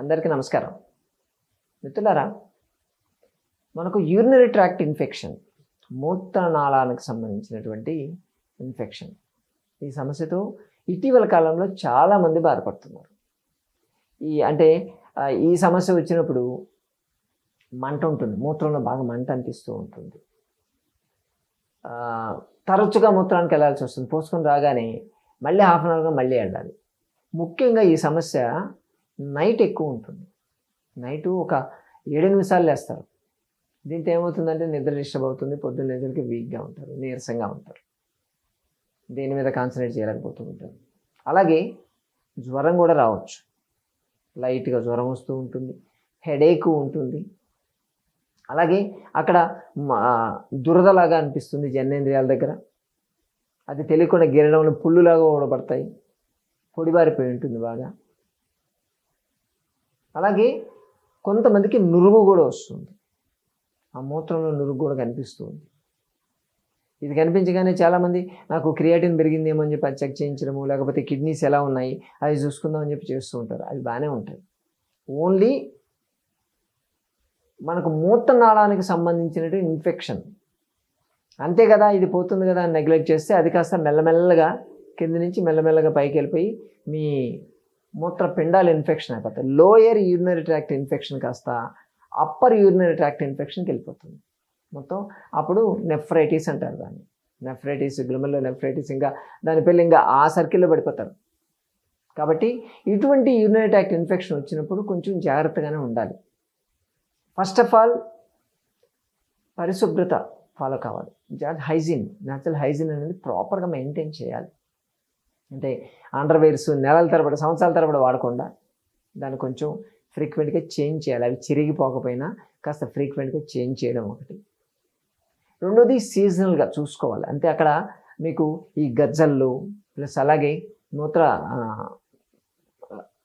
అందరికీ నమస్కారం. మిత్రులారా మనకు యూరినరీ ట్రాక్ట్ ఇన్ఫెక్షన్ మూత్రనాళానికి సంబంధించినటువంటి ఇన్ఫెక్షన్ ఈ సమస్యతో ఇటీవల కాలంలో చాలామంది బాధపడుతున్నారు. ఈ అంటే ఈ సమస్య వచ్చినప్పుడు మంట ఉంటుంది మూత్రంలో బాగా మంట అనిపిస్తూ ఉంటుంది. తరచుగా మూత్రానికి వెళ్ళాల్సి వస్తుంది పోసుకొని రాగానే మళ్ళీ హాఫ్ అన్ అవర్గా మళ్ళీ వెళ్ళాలి. ముఖ్యంగా ఈ సమస్య నైట్ ఎక్కువ ఉంటుంది. నైట్ ఒక ఏడెనిమిది సార్లు వేస్తారు దీంతో ఏమవుతుందంటే నిద్ర డిస్టర్బ్ అవుతుంది పొద్దున్న నిద్రకి వీక్గా ఉంటారు నీరసంగా ఉంటారు. దేని మీద కాన్సన్ట్రేట్ చేయలేకపోతూ ఉంటారు అలాగే జ్వరం కూడా రావచ్చు. లైట్గా జ్వరం వస్తూ ఉంటుంది హెడేక్ ఉంటుంది. అలాగే అక్కడ దురదలాగా అనిపిస్తుంది జనేంద్రియాల దగ్గర. అది తెలియకుండా గిరడంలో పుల్లులాగా కూడా పొడిబారిపోయి ఉంటుంది బాగా. అలాగే కొంతమందికి నురుగు కూడా వస్తుంది. ఆ మూత్రంలో నురుగు కూడా కనిపిస్తుంది. ఇది కనిపించగానే చాలామంది నాకు క్రియాటిన్ పెరిగిందేమో అని చెప్పి అది చెక్ చేయించడము లేకపోతే కిడ్నీస్ ఎలా ఉన్నాయి అవి చూసుకుందాం అని చెప్పి చేస్తూ ఉంటారు. అవి బాగానే ఉంటాయి ఓన్లీ మనకు మూత్రనాళానికి సంబంధించినటువంటి ఇన్ఫెక్షన్. అంతే కదా ఇది పోతుంది కదా అని నెగ్లెక్ట్ చేస్తే అది కాస్త మెల్లమెల్లగా కింద నుంచి మెల్లమెల్లగా పైకి వెళ్ళిపోయి మీ మూత్రపిండాల ఇన్ఫెక్షన్ అయిపోతాయి. లోయర్ యూరినరీ ట్రాక్ట్ ఇన్ఫెక్షన్ కాస్త అప్పర్ యూరినరీ ట్రాక్ట్ ఇన్ఫెక్షన్కి వెళ్ళిపోతుంది. మొత్తం అప్పుడు నెఫ్రైటిస్ అంటారు దాన్ని. నెఫ్రైటిస్ గ్లూమెల్లో నెఫ్రైటిస్ ఇంకా దాని పేర్లు ఇంకా ఆ సర్కిల్లో పడిపోతారు. కాబట్టి ఇటువంటి యూరినరీ ట్రాక్ట్ ఇన్ఫెక్షన్ వచ్చినప్పుడు కొంచెం జాగ్రత్తగానే ఉండాలి. ఫస్ట్ ఆఫ్ ఆల్ పరిశుభ్రత ఫాలో కావాలి. హైజీన్ న్యాచురల్ హైజీన్ అనేది ప్రాపర్గా మెయింటైన్ చేయాలి. అంటే అండర్వేర్స్ నెలల తరబడి సంవత్సరాల తరబడి వాడకుండా దాన్ని కొంచెం ఫ్రీక్వెంట్గా చేంజ్ చేయాలి. అవి చిరిగిపోకపోయినా కాస్త ఫ్రీక్వెంట్గా చేంజ్ చేయడం ఒకటి. రెండోది సీజనల్గా చూసుకోవాలి. అంటే అక్కడ మీకు ఈ గజ్జళ్ళు ప్లస్ అలాగే మూత్ర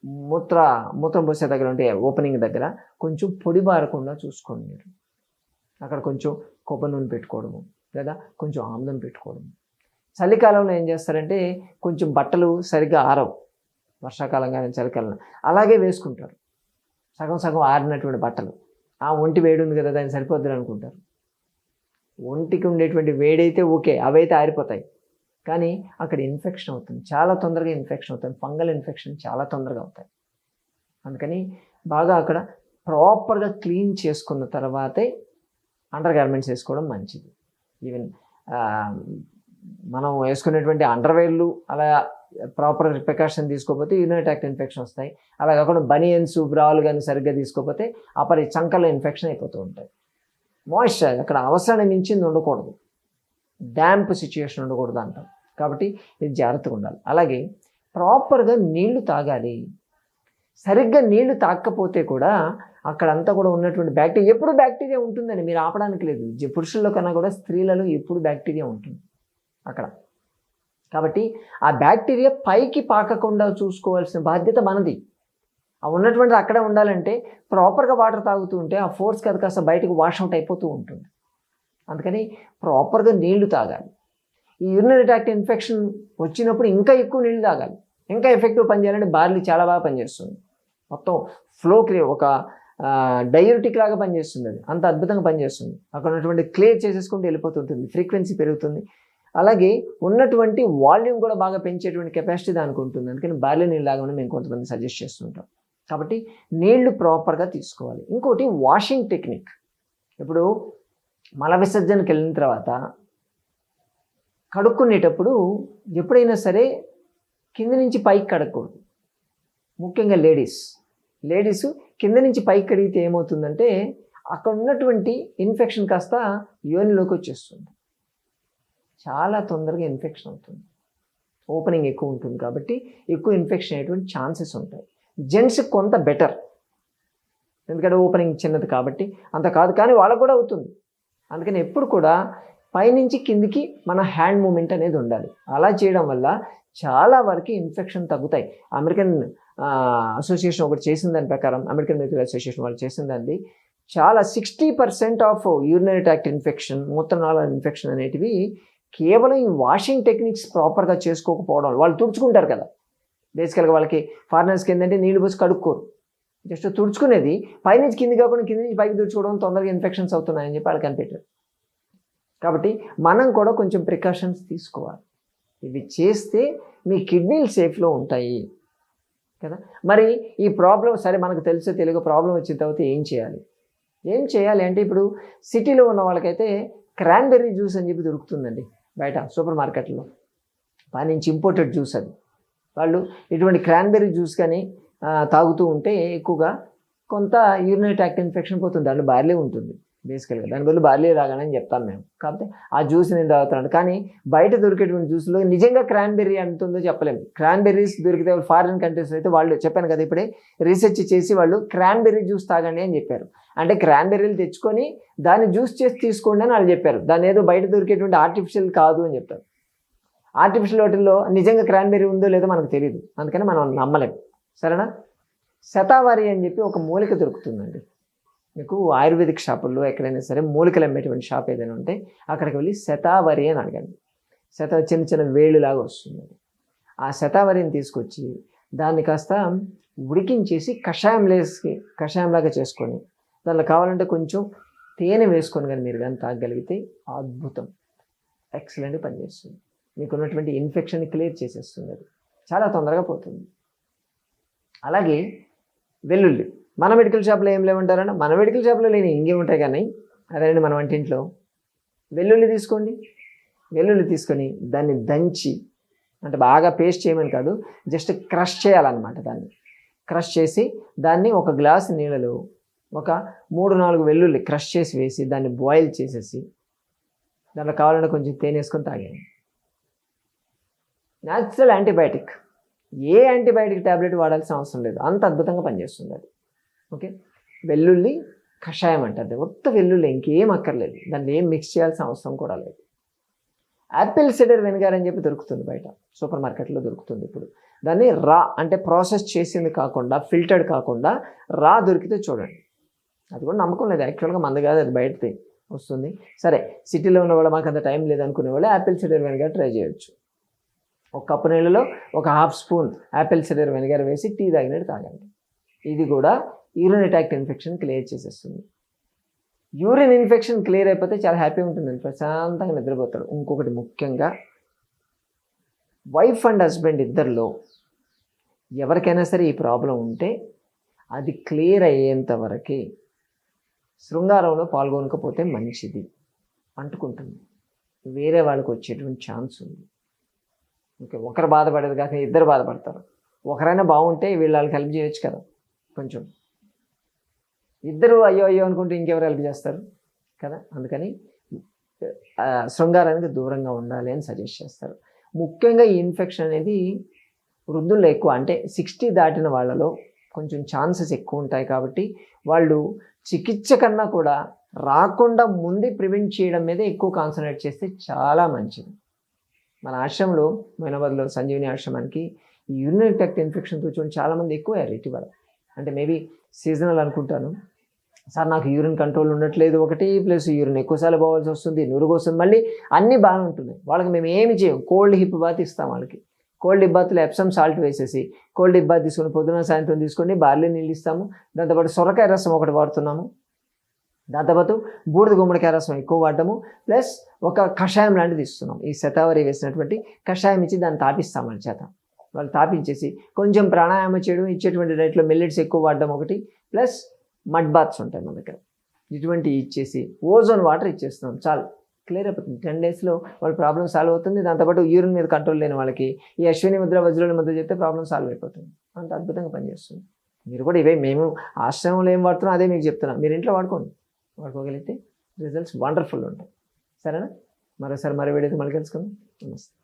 మూత్ర మూత్రం పోసే దగ్గర ఉంటే ఓపెనింగ్ దగ్గర కొంచెం పొడి బారకుండా చూసుకోండి మీరు. అక్కడ కొంచెం కొబ్బరి నూనె పెట్టుకోవడము లేదా కొంచెం ఆమ్లం పెట్టుకోవడము. చలికాలంలో ఏం చేస్తారంటే కొంచెం బట్టలు సరిగ్గా ఆరవు. వర్షాకాలం కానీ చలికాలం అలాగే వేసుకుంటారు. సగం సగం ఆరినటువంటి బట్టలు. ఆ ఒంటి వేడి ఉంది కదా దాన్ని సరిపోద్దులు అనుకుంటారు. ఒంటికి ఉండేటువంటి వేడైతే ఓకే అవైతే ఆరిపోతాయి. కానీ అక్కడ ఇన్ఫెక్షన్ అవుతుంది. చాలా తొందరగా ఇన్ఫెక్షన్ అవుతుంది. ఫంగల్ ఇన్ఫెక్షన్ చాలా తొందరగా అవుతాయి. అందుకని బాగా అక్కడ ప్రాపర్గా క్లీన్ చేసుకున్న తర్వాతే అండర్ గార్మెంట్స్ వేసుకోవడం మంచిది. ఈవెన్ మనం వేసుకునేటువంటి అండర్వేర్లు అలా ప్రాపర్ ప్రికాషన్ తీసుకోకపోతే యూరినరీ ఇన్ఫెక్షన్ వస్తాయి. అలా కాకుండా బనియన్స్ బ్రాలు కానీ సరిగ్గా తీసుకోకపోతే అప్పటి చంకల ఇన్ఫెక్షన్ అయిపోతూ ఉంటాయి. మాయిశ్చర్ అక్కడ అవసరాన్ని మించింది ఉండకూడదు. డ్యాంప్ సిచ్యుయేషన్ ఉండకూడదు అంటాం. కాబట్టి ఇది జాగ్రత్తగా ఉండాలి. అలాగే ప్రాపర్గా నీళ్ళు తాగాలి. సరిగ్గా నీళ్ళు తాగకపోతే కూడా అక్కడంతా కూడా ఉన్నటువంటి బ్యాక్టీరియా ఎప్పుడు బ్యాక్టీరియా ఉంటుందని మీరు ఆపడానికి లేదు. పురుషుల్లో కన్నా కూడా స్త్రీలలో ఎప్పుడు బ్యాక్టీరియా ఉంటుంది. అక్కడ. కాబట్టి ఆ బ్యాక్టీరియా పైకి పాకకుండా చూసుకోవాల్సిన బాధ్యత మనది. ఆ ఉన్నటువంటిది అక్కడే ఉండాలంటే ప్రాపర్గా వాటర్ తాగుతూ ఉంటే ఆ ఫోర్స్కి అది కాస్త బయటకు వాష్అవుట్ అయిపోతూ ఉంటుంది. అందుకని ప్రాపర్గా నీళ్ళు తాగాలి. ఈ యూరినరీ ట్రాక్ట్ ఇన్ఫెక్షన్ వచ్చినప్పుడు ఇంకా ఎక్కువ నీళ్ళు తాగాలి. ఇంకా ఎఫెక్టివ్ పనిచేయాలంటే బార్లీ చాలా బాగా పనిచేస్తుంది. మొత్తం ఫ్లో క్లియర్ ఒక డయూరిటిక్ లాగా పనిచేస్తుంది అది. అంత అద్భుతంగా పనిచేస్తుంది. అక్కడ ఉన్నటువంటి క్లియర్ చేసేసుకుంటూ వెళ్ళిపోతుంటుంది ఫ్రీక్వెన్సీ పెరుగుతుంది. అలాగే ఉన్నటువంటి వాల్యూమ్ కూడా బాగా పెంచేటువంటి కెపాసిటీ దానికి ఉంటుంది. అందుకని బార్లీ నీళ్ళు మేము కొంతమంది సజెస్ట్ చేస్తుంటాం. కాబట్టి నీళ్ళు ప్రాపర్గా తీసుకోవాలి. ఇంకోటి వాషింగ్ టెక్నిక్. ఇప్పుడు మల విసర్జనకి వెళ్ళిన తర్వాత కడుక్కునేటప్పుడు ఎప్పుడైనా సరే కింద నుంచి పైకి కడగకూడదు. ముఖ్యంగా లేడీస్. లేడీస్ కింద నుంచి పైకి కడిగితే ఏమవుతుందంటే అక్కడ ఉన్నటువంటి ఇన్ఫెక్షన్ కాస్త యోనిలోకి వచ్చేస్తుంది. చాలా తొందరగా ఇన్ఫెక్షన్ అవుతుంది ఓపెనింగ్ ఎక్కువ ఉంటుంది కాబట్టి ఎక్కువ ఇన్ఫెక్షన్ అయ్యేటువంటి ఛాన్సెస్ ఉంటాయి. జెంట్స్ కొంత బెటర్ ఎందుకంటే ఓపెనింగ్ చిన్నది కాబట్టి అంత కాదు కానీ వాళ్ళకు కూడా అవుతుంది. అందుకని ఎప్పుడు కూడా పైనుంచి కిందికి మన హ్యాండ్ మూమెంట్ అనేది ఉండాలి. అలా చేయడం వల్ల చాలా వరకు ఇన్ఫెక్షన్ తగ్గుతాయి. అమెరికన్ అసోసియేషన్ ఒకటి చేసిన దాని ప్రకారం అమెరికన్ మెడికల్ అసోసియేషన్ వాళ్ళు చేసిన దాన్ని చాలా sixty percent of urinary tract infection మూత్రనాళ infection అనేటివి కేవలం ఈ వాషింగ్ టెక్నిక్స్ ప్రాపర్గా చేసుకోకపోవడం వాళ్ళు తుడుచుకుంటారు కదా. బేసికల్గా వాళ్ళకి ఫారినర్స్కి ఏంటంటే నీళ్ళు పోసి కడుక్కోరు. జస్ట్ తుడుచుకునేది పైనుంచి కింది కాకుండా కింది నుంచి పైకి తుడుచుకోవడం తొందరగా ఇన్ఫెక్షన్స్ అవుతున్నాయని చెప్పి వాళ్ళు కనిపెట్టారు కాబట్టి మనం కూడా కొంచెం ప్రికాషన్స్ తీసుకోవాలి. ఇవి చేస్తే మీ కిడ్నీలు సేఫ్లో ఉంటాయి. కదా? మరి ఈ ప్రాబ్లం సరే మనకు తెలిసే తెలుగు ప్రాబ్లం వచ్చిన తర్వాత ఏం చేయాలి? ఏం చేయాలి అంటే ఇప్పుడు సిటీలో ఉన్న వాళ్ళకైతే క్రాన్బెర్రీ జ్యూస్ అని చెప్పి దొరుకుతుందండి. బయట సూపర్ మార్కెట్లో. పై నుంచి ఇంపోర్టెడ్ జ్యూస్ అది. వాళ్ళు ఇటువంటి క్రాన్బెర్రీ జ్యూస్ కానీ తాగుతూ ఉంటే ఎక్కువగా కొంత యూరినరీ యాక్ట్ ఇన్ఫెక్షన్ పోతుంది. దాంట్లో బార్లీ ఉంటుంది. బేసికల్గా దాని బదులు బార్లీ అని చెప్పాం మేము. కాకపోతే ఆ జ్యూస్ నేను తాగుతున్నాను. కానీ బయట దొరికేటువంటి జ్యూస్లో నిజంగా క్రాన్బెర్రీ అంటుందో చెప్పలేము క్రాన్బెర్రీస్ దొరికితే ఫారిన్ కంట్రీస్ అయితే వాళ్ళు చెప్పాను కదా ఇప్పుడే రీసెర్చ్ చేసి వాళ్ళు క్రాన్బెర్రీ జ్యూస్ తాగండి అని చెప్పారు. అంటే క్రాన్బెర్రీలు తెచ్చుకొని దాన్ని జ్యూస్ చేసి తీసుకోండి అని వాళ్ళు చెప్పారు. దాని ఏదో బయట దొరికేటువంటి ఆర్టిఫిషియల్ కాదు అని చెప్తారు ఆర్టిఫిషియల్ వాటిల్లో నిజంగా క్రాన్బెర్రీ ఉందో లేదో మనకు తెలియదు అందుకని మనం నమ్మలేం. సరేనా? శతావారి అని చెప్పి ఒక మూలిక దొరుకుతుందండి. మీకు ఆయుర్వేదిక్ షాపుల్లో ఎక్కడైనా సరే మూలికలు అమ్మేటువంటి షాప్ ఏదైనా ఉంటే అక్కడికి వెళ్ళి శతావరి అని అడగండి. శత చిన్న చిన్న వేళ్ళులాగా వస్తుంది. ఆ శతావరిని తీసుకొచ్చి దాన్ని కాస్త ఉడికించేసి కషాయం లేసి కషాయంలాగా చేసుకొని దానిలో కావాలంటే కొంచెం తేనె వేసుకొని కానీ మీరు కానీ తాగగలిగితే అద్భుతం. ఎక్సలెంట్ పనిచేస్తుంది. మీకు ఉన్నటువంటి ఇన్ఫెక్షన్ క్లియర్ చేసేస్తుంది అది. చాలా తొందరగా పోతుంది. అలాగే వెల్లుల్లి. మన మెడికల్ షాప్లో ఏం లేవంటారన్నా మన మెడికల్ షాప్లో లేని ఇంకేం ఉంటాయి కానీ అదేనండి మన వంటింట్లో. వెల్లుల్లి తీసుకోండి. వెల్లుల్లి తీసుకొని దాన్ని దంచి అంటే బాగా పేస్ట్ చేయమని కాదు జస్ట్ క్రష్ చేయాలన్నమాట దాన్ని. క్రష్ చేసి దాన్ని ఒక గ్లాస్ నీళ్ళలో ఒక మూడు నాలుగు వెల్లుల్లి క్రష్ చేసి వేసి దాన్ని బాయిల్ చేసేసి దాంట్లో కావాలంటే కొంచెం తేనె వేసుకొని తాగేయండి. న్యాచురల్ యాంటీబయాటిక్ ఏ యాంటీబయాటిక్ ట్యాబ్లెట్ వాడాల్సిన అవసరం లేదు. అంత అద్భుతంగా పనిచేస్తుంది అది. ఓకే? వెల్లుల్లి కషాయం అంటారు. మొత్త వెల్లుల్లి ఇంకేం అక్కర్లేదు. దాన్ని ఏం మిక్స్ చేయాల్సిన అవసరం కూడా లేదు. యాపిల్ సిడర్ వెనిగర్ అని చెప్పి దొరుకుతుంది బయట. సూపర్ మార్కెట్లో దొరుకుతుంది ఇప్పుడు. దాన్ని రా అంటే ప్రాసెస్ చేసింది కాకుండా ఫిల్టర్డ్ కాకుండా రా దొరికితే చూడండి. అది కూడా నమ్మకం లేదు. యాక్చువల్గా మంది కాదు అది బయటది. వస్తుంది. సరే సిటీలో ఉన్నవాళ్ళు మాకు అంత టైం లేదు అనుకునే వాళ్ళు యాపిల్ సిడర్ వెనిగర్ ట్రై చేయొచ్చు. ఒక కప్పు నీళ్ళలో ఒక half spoon apple cider vinegar వేసి టీ తాగినట్టు తాగండి. ఇది కూడా యూరిన్ అటాక్ట్ ఇన్ఫెక్షన్ క్లియర్ చేసేస్తుంది. యూరిన్ ఇన్ఫెక్షన్ క్లియర్ అయిపోతే చాలా హ్యాపీ ఉంటుందండి ప్రశాంతంగా నిద్రపోతాడు. ఇంకొకటి ముఖ్యంగా వైఫ్ అండ్ హస్బెండ్ ఇద్దరిలో ఎవరికైనా సరే ఈ ప్రాబ్లం ఉంటే అది క్లియర్ అయ్యేంతవరకి శృంగారంలో పాల్గొనకపోతే మంచిది అంటుకుంటుంది. వేరే వాళ్ళకి వచ్చేటువంటి ఛాన్స్ ఉంది. ఓకే ఒకరు బాధపడేది కాక ఇద్దరు బాధపడతారు. ఒకరైనా బాగుంటే వీళ్ళు వాళ్ళకి హెల్ప్ చేయొచ్చు కదా కొంచెం. ఇద్దరు అయ్యో అయ్యో అనుకుంటే ఇంకెవరు హెల్ప్ చేస్తారు? కదా? అందుకని శృంగారానికి దూరంగా ఉండాలి అని సజెస్ట్ చేస్తారు. ముఖ్యంగా ఈ ఇన్ఫెక్షన్ అనేది వృద్ధుల్లో ఎక్కువ అంటే సిక్స్టీ దాటిన వాళ్ళలో కొంచెం ఛాన్సెస్ ఎక్కువ ఉంటాయి కాబట్టి వాళ్ళు చికిత్స కన్నా కూడా రాకుండా ముందే ప్రివెంట్ చేయడం మీద ఎక్కువ కాన్సన్ట్రేట్ చేస్తే చాలా మంచిది. మన ఆశ్రమంలో మైనాబాద్లో సంజీవిని ఆశ్రమానికి ఈ యూరినరీ ట్రాక్ట్ ఇన్ఫెక్షన్తో చూడండి చాలామంది ఎక్కువ ఇటీవల అంటే మేబీ సీజనల్ అనుకుంటాను. సార్ నాకు యూరిన్ కంట్రోల్ ఉండట్లేదు. ఒకటి ప్లస్ యూరిన్ ఎక్కువసార్లు పోవాల్సి వస్తుంది. నురుగు వస్తుంది. మళ్ళీ అన్నీ బాగానే ఉంటున్నాయి. వాళ్ళకి మేము ఏమి చేయం? కోల్డ్ హిప్ బాత్ ఇస్తాం వాళ్ళకి. కోల్డ్ ఇబ్బాతులు ఎప్సమ్ సాల్ట్ వేసేసి కోల్డ్ ఇబ్బాత్ తీసుకొని పొద్దున సాయంత్రం తీసుకొని బార్లీ నీళ్ళు ఇస్తాము. దాంతోపాటు సొరకాయ రసం ఒకటి వాడుతున్నాము. దాంతోపాటు బూడిద గుమ్మడికాయ రసం ఎక్కువ వాడటము ప్లస్ ఒక కషాయం లాంటిది ఇస్తున్నాం ఈ శతావరి వేసినటువంటి కషాయం ఇచ్చి దాన్ని తాపిస్తాం వాళ్ళ చేత. వాళ్ళు తాపించేసి కొంచెం ప్రాణాయామం చేయడం ఇచ్చేటువంటి డైట్లో మిల్లెట్స్ ఎక్కువ వాడడం ఒకటి. ప్లస్ మడ్ బాత్స్ ఉంటాయి మన దగ్గర. ఇటువంటి ఇచ్చేసి ఓజోన్ వాటర్ ఇచ్చేస్తున్నాం. చాలు. క్లియర్ అయిపోతుంది. టెన్ డేస్లో వాళ్ళ ప్రాబ్లం సాల్వ్ అవుతుంది. దాంతోపాటు యూరిన్ మీద కంట్రోల్ లేని వాళ్ళకి ఈ అశ్విని ముద్ర వజ్రుల ముద్ర చెప్తే ప్రాబ్లం సాల్వ్ అయిపోతుంది. అంత అద్భుతంగా పనిచేస్తుంది. మీరు కూడా ఇవే మేము ఆశ్రమంలో ఏం వాడుతున్నాం అదే మీకు చెప్తున్నాం. మీరు ఇంట్లో వాడుకోండి. వాడుకోగలిగితే రిజల్ట్స్ వండర్ఫుల్ ఉంటాయి. సరేనా? మరోసారి మరో వీడియోతో మళ్ళీ కలుసుకుందాం. నమస్తే.